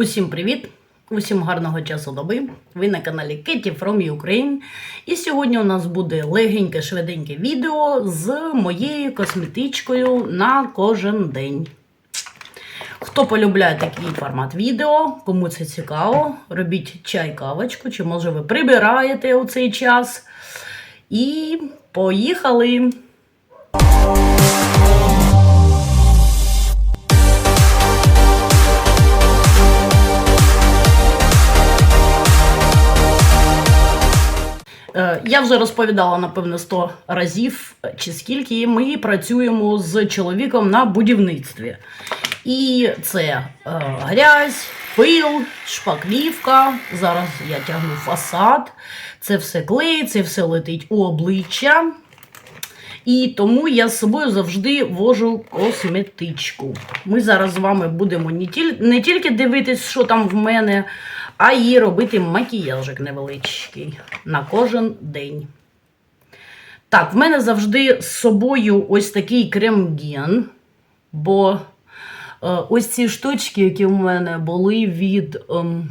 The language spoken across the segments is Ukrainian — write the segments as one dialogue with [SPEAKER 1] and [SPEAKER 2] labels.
[SPEAKER 1] Усім привіт! Усім гарного часу доби. Ви на каналі Кеті from Ukraine. І сьогодні у нас буде легеньке, швиденьке відео з моєю косметичкою на кожен день. Хто полюбляє такий формат відео, кому це цікаво, робіть чай, кавочку, чи може ви прибираєте у цей час. І поїхали! Вже розповідала, напевно, 100 разів чи скільки ми працюємо з чоловіком на будівництві. І це е, грязь, пил, шпаклівка. Зараз я тягну фасад. Це все клей, це все летить у обличчя. І тому я з собою завжди вожу косметичку. Ми зараз з вами будемо не тільки дивитись, що там в мене, а й робити макіяжик невеличкий на кожен день. Так, в мене завжди з собою ось такий крем-ген, бо е, ось ці штучки, які в мене були від. ем,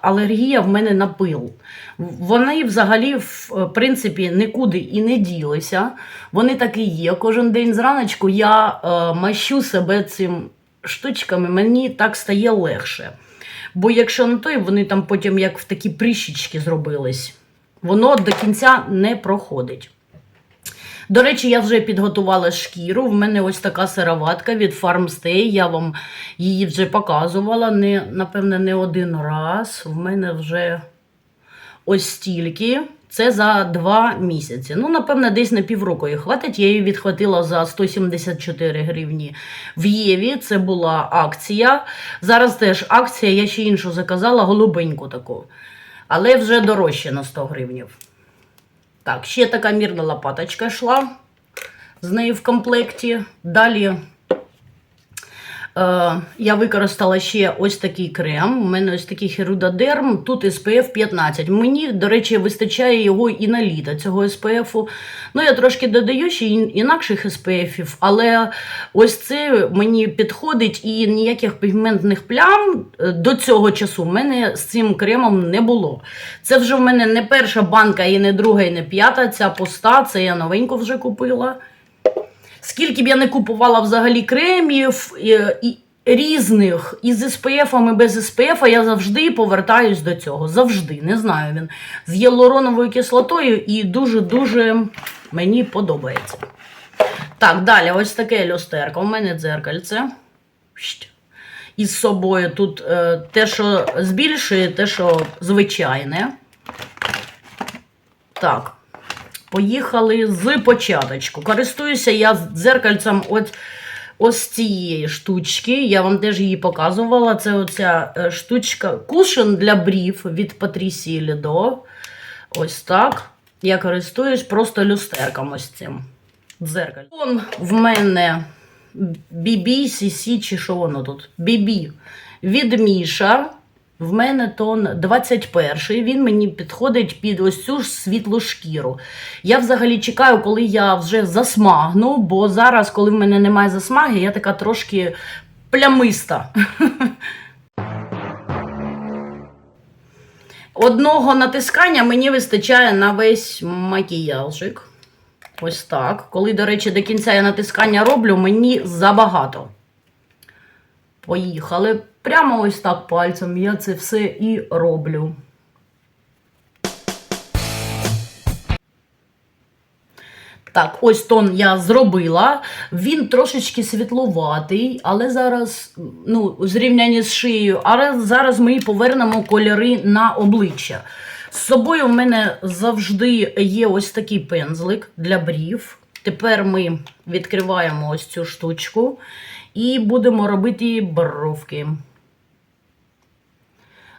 [SPEAKER 1] алергія в мене на пил. Вони взагалі, в принципі, нікуди і не ділися. Вони так і є. Кожен день зраночку я е, мащу себе цим штучками, мені так стає легше. Бо якщо не то, вони там потім як в такі прищічки зробились, воно до кінця не проходить. До речі, я вже підготувала шкіру. В мене ось така сироватка від Farmstay. Я вам її вже показувала. Не, напевне, не один раз. В мене вже ось стільки. Це за два місяці. Ну, напевне, десь на півроку її хватить. Я її відхватила за 174 гривні в Єві. Це була акція. Зараз теж акція, я ще іншу заказала, голубеньку таку. Але вже дорожче на 100 гривнів. Так, ще така мірна лопаточка йшла з нею в комплекті. Далі я використала ще ось такий крем. У мене ось такий херудодерм, тут SPF 15. Мені, до речі, вистачає його і на літо цього SPF. Ну, я трошки додаю ще інакших SPF, але ось це мені підходить і ніяких пігментних плям е, до цього часу в мене з цим кремом не було. Це вже в мене не перша банка, і не друга, і не п'ята. Ця пуста, це я новеньку вже купила. Скільки б я не купувала взагалі кремів і, і різних із SPF і без SPF, я завжди повертаюсь до цього. Завжди. Не знаю він. З гіалуроновою кислотою і дуже-дуже мені подобається. Так, далі, ось таке люстерко. У мене дзеркальце. Із собою тут е, те, що збільшує, те, що звичайне. Так. Поїхали з початочку. Користуюся я дзеркальцем от ось цієї штучки. Я вам теж її показувала. Це оця е, штучка кушен для брів від Патрісії Лідо. Ось так. Я користуюсь просто люстерком ось цим. Дзеркаль. Он в мене BB, CC, чи що воно тут? BB від Міша. В мене тон 21 він мені підходить під ось цю ж світлу шкіру. Я взагалі чекаю, коли я вже засмагну, бо зараз, коли в мене немає засмаги, я така трошки плямиста. Одного натискання мені вистачає на весь макіяжик. Ось так. Коли, до речі, до кінця я натискання роблю, мені забагато. Поїхали. Прямо ось так пальцем я це все і роблю. Так, ось тон я зробила. Він трошечки світловатий, але зараз, ну, у зрівнянні з шиєю, але зараз ми повернемо кольори на обличчя. З собою в мене завжди є ось такий пензлик для брів. Тепер ми відкриваємо ось цю штучку і будемо робити бровки.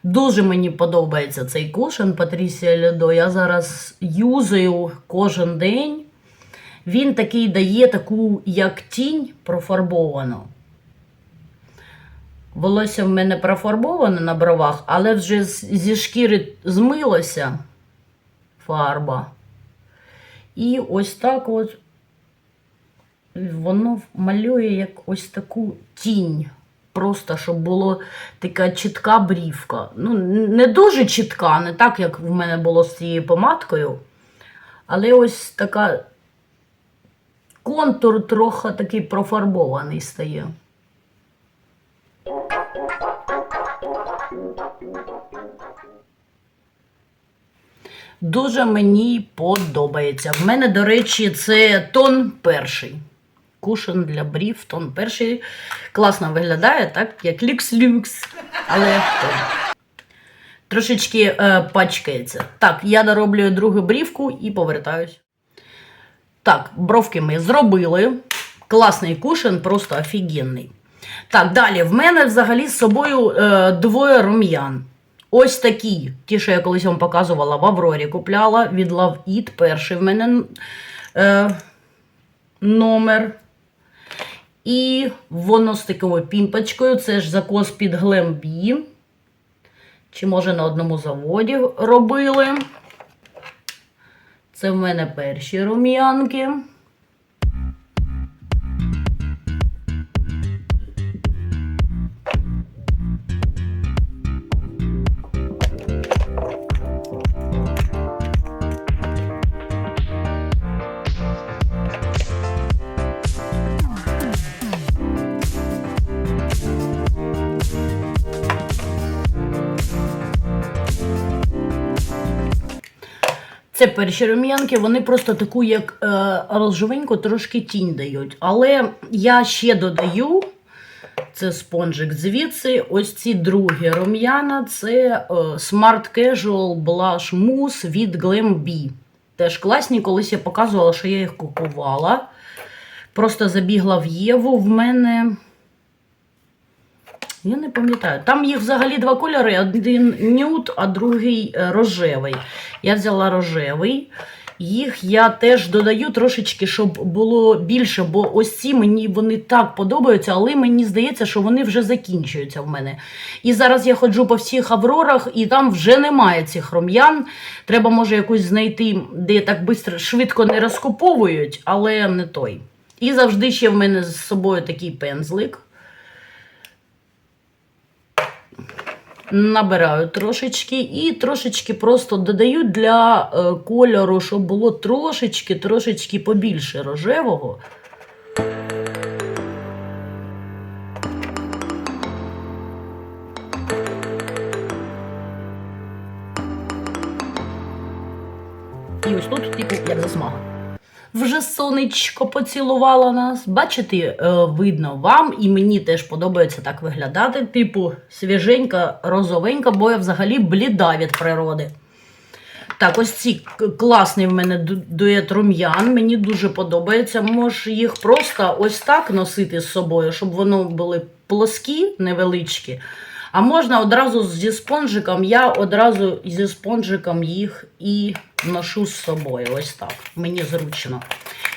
[SPEAKER 1] Дуже мені подобається цей кушен Патрісія Ледо. Я зараз юзаю кожен день. Він такий дає таку, як тінь профарбовану. Волосся в мене профарбоване на бровах, але вже зі шкіри змилося фарба. І ось так от воно малює як ось таку тінь просто, щоб було така чітка брівка. Ну, не дуже чітка, не так, як в мене було з цією помадкою. Але ось така контур трохи такий профарбований стає. Дуже мені подобається. В мене, до речі, це тон перший. Кушен для брів, тон перший. Класно виглядає, так? Як люкс-люкс. Але. Трошечки е, пачкається. Так, я дороблюю другу брівку і повертаюсь. Так, бровки ми зробили. Класний кушен, просто офігенний. Так, далі. В мене взагалі з собою е, двоє рум'ян. Ось такі. Ті, що я колись вам показувала в Аврорі купляла від Love It. Перший в мене е, номер. І воно з такою пімпочкою. Це ж закос під глембі. Чи, може, на одному заводі робили. Це в мене перші рум'янки. Це перші рум'янки, вони просто таку, як е, розжовеньку, трошки тінь дають. Але я ще додаю це спонжик звідси. Ось ці другі рум'яна це е, Smart Casual Blush Mousse від Glam B. Теж класні, колись я показувала, що я їх купувала. Просто забігла в Єву. В мене. Я не пам'ятаю. Там їх взагалі два кольори: один нюд, а другий е, рожевий. Я взяла рожевий. Їх я теж додаю трошечки, щоб було більше, бо ось ці мені вони так подобаються, але мені здається, що вони вже закінчуються в мене. І зараз я ходжу по всіх аврорах, і там вже немає цих рум'ян. Треба, може, якусь знайти, де так бистро, швидко не розкуповують, але не той. І завжди ще в мене з собою такий пензлик. Набираю трошечки і трошечки просто додаю для е, кольору, щоб було трошечки трошечки побільше рожевого. І ось тут, типу, як засмага вже сонечко поцілувало нас. Бачите, е, видно вам, і мені теж подобається так виглядати. Типу, свіженька, розовенька, бо я взагалі бліда від природи. Так, ось ці класний в мене дует рум'ян. Мені дуже подобається. Може їх просто ось так носити з собою, щоб вони були плоскі, невеличкі. А можна одразу зі спонжиком, я одразу зі спонжиком їх і ношу з собою. Ось так. Мені зручно.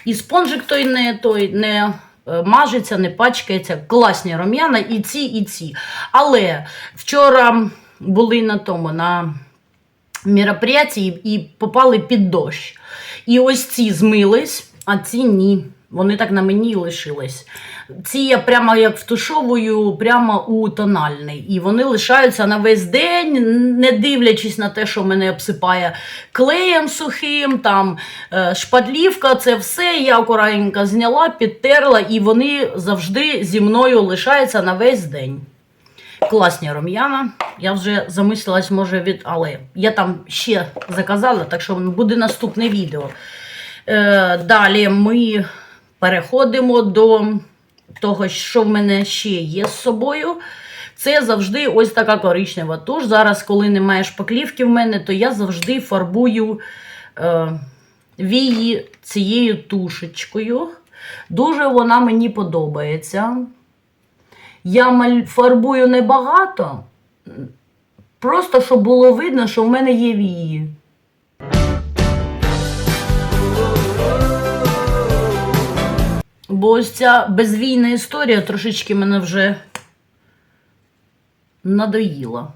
[SPEAKER 1] І спонжик той не той не е, мажеться, не пачкається. Класні рум'яна, і ці, і ці. Але вчора були на тому, на мероприятии і попали під дощ. І ось ці змились, а ці ні. Вони так на мені лишились. Ці я прямо як втушовую прямо у тональний. І вони лишаються на весь день, не дивлячись на те, що мене обсипає клеєм сухим, там е, шпадлівка, це все я акуратненько зняла, підтерла, і вони завжди зі мною лишаються на весь день. Класні рум'яна. Я вже замислилась, може, від. Але я там ще заказала, так що буде наступне відео. Е, Далі ми переходимо до того, що в мене ще є з собою. Це завжди ось така коричнева туш. Зараз, коли немає шпаклівки в мене, то я завжди фарбую е, вії цією тушечкою. Дуже вона мені подобається. Я фарбую небагато, просто щоб було видно, що в мене є вії. Бо ось ця безвійна історія трошечки мене вже надоїла.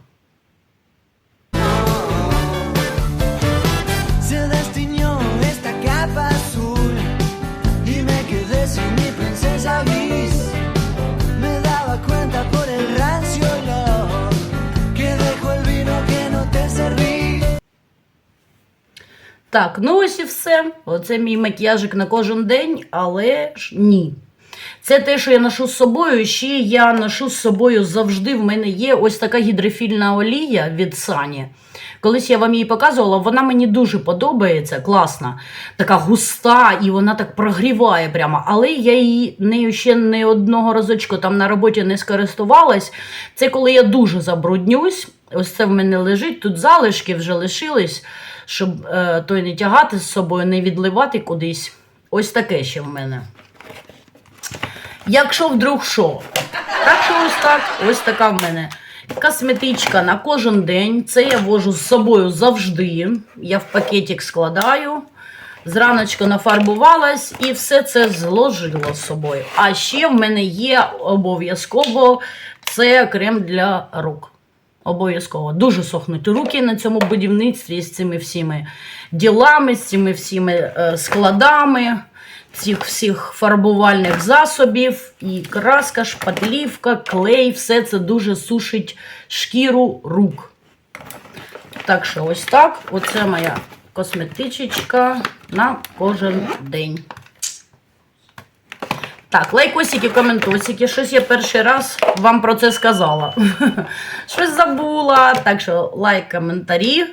[SPEAKER 1] Так, ну ось і все. Оце мій макіяжик на кожен день, але ж ні. Це те, що я ношу з собою. Ще я ношу з собою завжди. В мене є ось така гідрофільна олія від Сані. Колись я вам її показувала, вона мені дуже подобається, класна, така густа, і вона так прогріває прямо. Але я її нею ще не одного разочку там на роботі не скористувалась. Це коли я дуже забруднюсь. Ось це в мене лежить, тут залишки вже лишились, щоб е, той не тягати з собою, не відливати кудись. Ось таке ще в мене. Якщо вдруг що. Так що ось так, ось така в мене косметичка на кожен день. Це я вожу з собою завжди. Я в пакетик складаю. Зраночку нафарбувалась і все це зложила з собою. А ще в мене є обов'язково це крем для рук. Обов'язково. Дуже сохнуть руки на цьому будівництві з цими всіми ділами, з цими всіми е, складами, цих всіх фарбувальних засобів, і краска, шпатлівка, клей, все це дуже сушить шкіру рук. Так що ось так. Оце моя косметичечка на кожен день. Так, лайкосики, коментосики. Щось я перший раз вам про це сказала. Щось забула. Так що лайк, коментарі.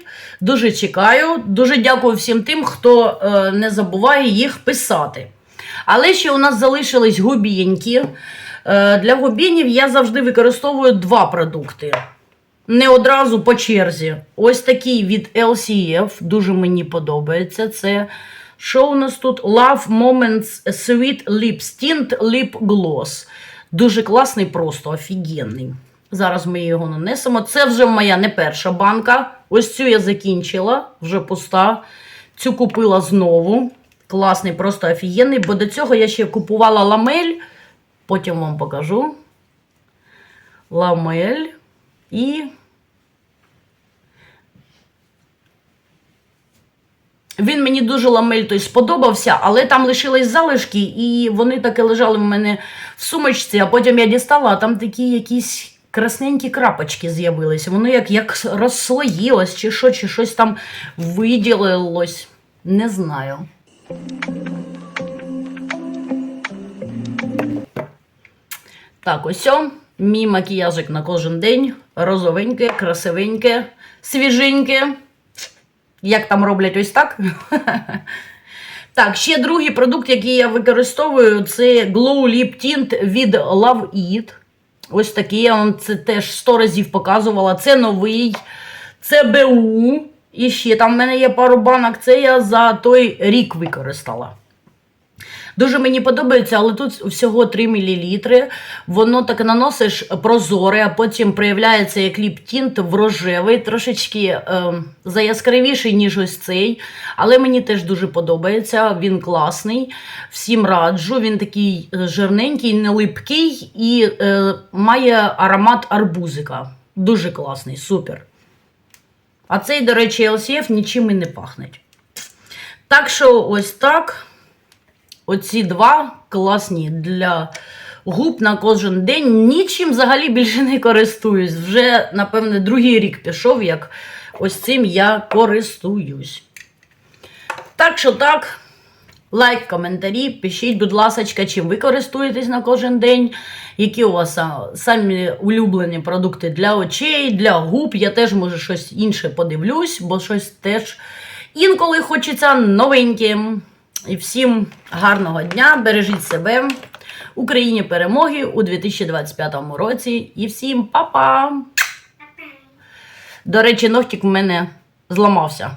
[SPEAKER 1] Дуже чекаю. Дуже дякую всім тим, хто е, не забуває їх писати. Але ще у нас залишились губіньки. Е, для губінів я завжди використовую два продукти. Не одразу по черзі. Ось такий від LCF, дуже мені подобається. Це що у нас тут? Love Moments Sweet Lip Tint Lip Gloss. Дуже класний, просто офігенний. Зараз ми його нанесемо. Це вже моя не перша банка. Ось цю я закінчила, вже пуста. Цю купила знову. Класний, просто офігенний, бо до цього я ще купувала ламель. Потім вам покажу. Ламель. І він мені дуже ламель той сподобався, але там лишились залишки, і вони таки лежали в мене в сумочці, а потім я дістала, а там такі якісь красненькі крапочки з'явилися. Воно як, як розслоїлось, чи що, чи щось там виділилось. Не знаю. Так, ось мій макіяжик на кожен день. Розовеньке, красивеньке, свіженьке. Як там роблять ось так? Так, ще другий продукт, який я використовую, це Glow Lip Tint від Love It. Ось такий, я вам це теж 100 разів показувала. Це новий, це БУ. І ще там в мене є пару банок, це я за той рік використала. Дуже мені подобається, але тут всього 3 мл. Воно так наносиш прозоре, а потім проявляється як ліп-тінт в рожевий, трошечки е, заяскравіший, ніж ось цей. Але мені теж дуже подобається. Він класний. Всім раджу. Він такий жирненький, не липкий і е, має аромат арбузика. Дуже класний, супер. А цей, до речі, LCF нічим і не пахне. Так що ось так. Оці два класні для губ на кожен день. Нічим взагалі більше не користуюсь. Вже, напевне, другий рік пішов, як ось цим я користуюсь. Так що так, лайк, коментарі, пишіть, будь ласка, чим ви користуєтесь на кожен день, які у вас самі улюблені продукти для очей, для губ. Я теж, може, щось інше подивлюсь, бо щось теж інколи хочеться новеньким. І всім гарного дня, бережіть себе, Україні перемоги у 2025 році. І всім па-па! До речі, ногтік в мене зламався.